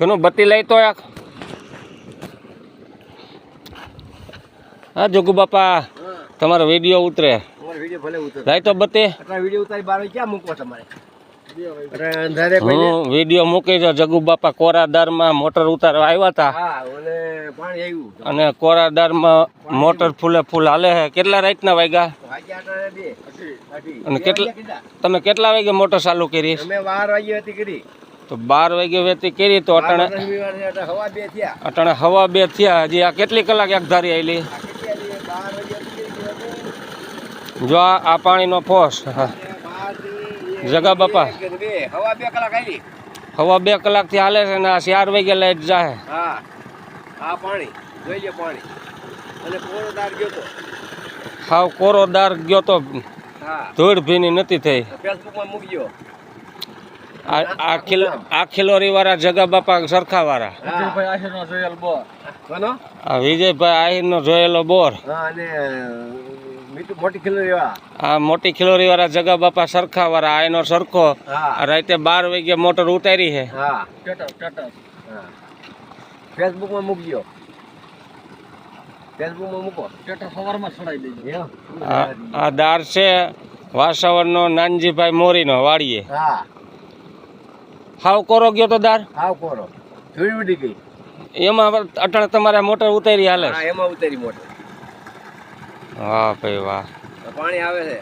ઘણું બત્તી લઈ તો એક. હા જોગુ બાપા તમારો વીડિયો ઉતરે. તમારો વીડિયો ભલે ઉતર. લાઈ તો બત્તી. આટલા વીડિયો ઉતારી બાર વાગે ક્યાં મૂકવો તમારે. અરે અંધારે પહેલે હું વીડિયો મૂકી દો જગુ બાપા કોરાદારમાં મોટર ઉતારવા આવ્યા હતા. અને પાણી આવ્યું. કોરાદારમાં મોટર ફૂલે ફૂલ હાલે છે કેટલા રાતના વાગ્યા? અને કેટલા- તમે કેટલા વાગે મોટર ચાલુ કરી. વાગ્યા તો બાર વાગે વેતી કરી તો અટાણે અટાણે હવા બે થયા. હજી આ કેટલી કલાક એક ધારી આવેલી વાગ્યા કરી જો આ આ પાણીનો ફોસ જગા બાપા. હવા બે કલાકથી હાલે છે ને આ ચાર વાગે લાઈટ જાય આ પાણી જોઈ લે પાણી. અને પૂરો દાર ગયો તો. હાવ કોરો દાર ગયો તો ધોળ ભીની નથી થઈ. ફેસબુકમાં આ ખિલ આ ખિલોરી વાળા જગા બાપા સરખા વાળા વિજયભાઈ આહિર નો વિજયભાઈ આહિરનો જોયેલો બોર. આ મોટી ખિલોરી વાળા જગા બાપા સરખા વાળા આ એનો સરખો. હા. રાતે બાર વાગે મોટર ઉતારી છે. હા. હા. મૂકજો. ફેસબુકમાં મૂકો એમ? આ આ દાર છે વાસાવરનો નાનજીભાઈ મોરીનો વાડીએ. હા. હાવ કોરો ગયો તો દાર? હાવ કોરો. જોઈ ઉડી ગઈ એમાં અટણ તમારે મોટર ઉતારી હાલે હા એમાં ઉતારી મોટર. વાહ ભાઈ વાહ. પાણી આવે છે.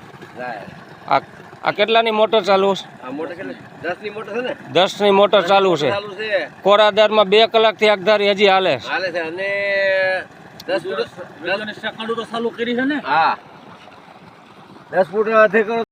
આ આ કેટલાની મોટર ચાલુ છે? આ મોટર કેટલા? 10 ની મોટર છે ને? 10 ની મોટર ચાલુ છે. ચાલુ છે. કોરાદારમાં બે કલાકથી આગધારી હજી હાલે છે. હાલે છે અને 10 ફૂટ દસ ચાલુ કરી છે ને? હા. 10 ફૂટ અધે કરો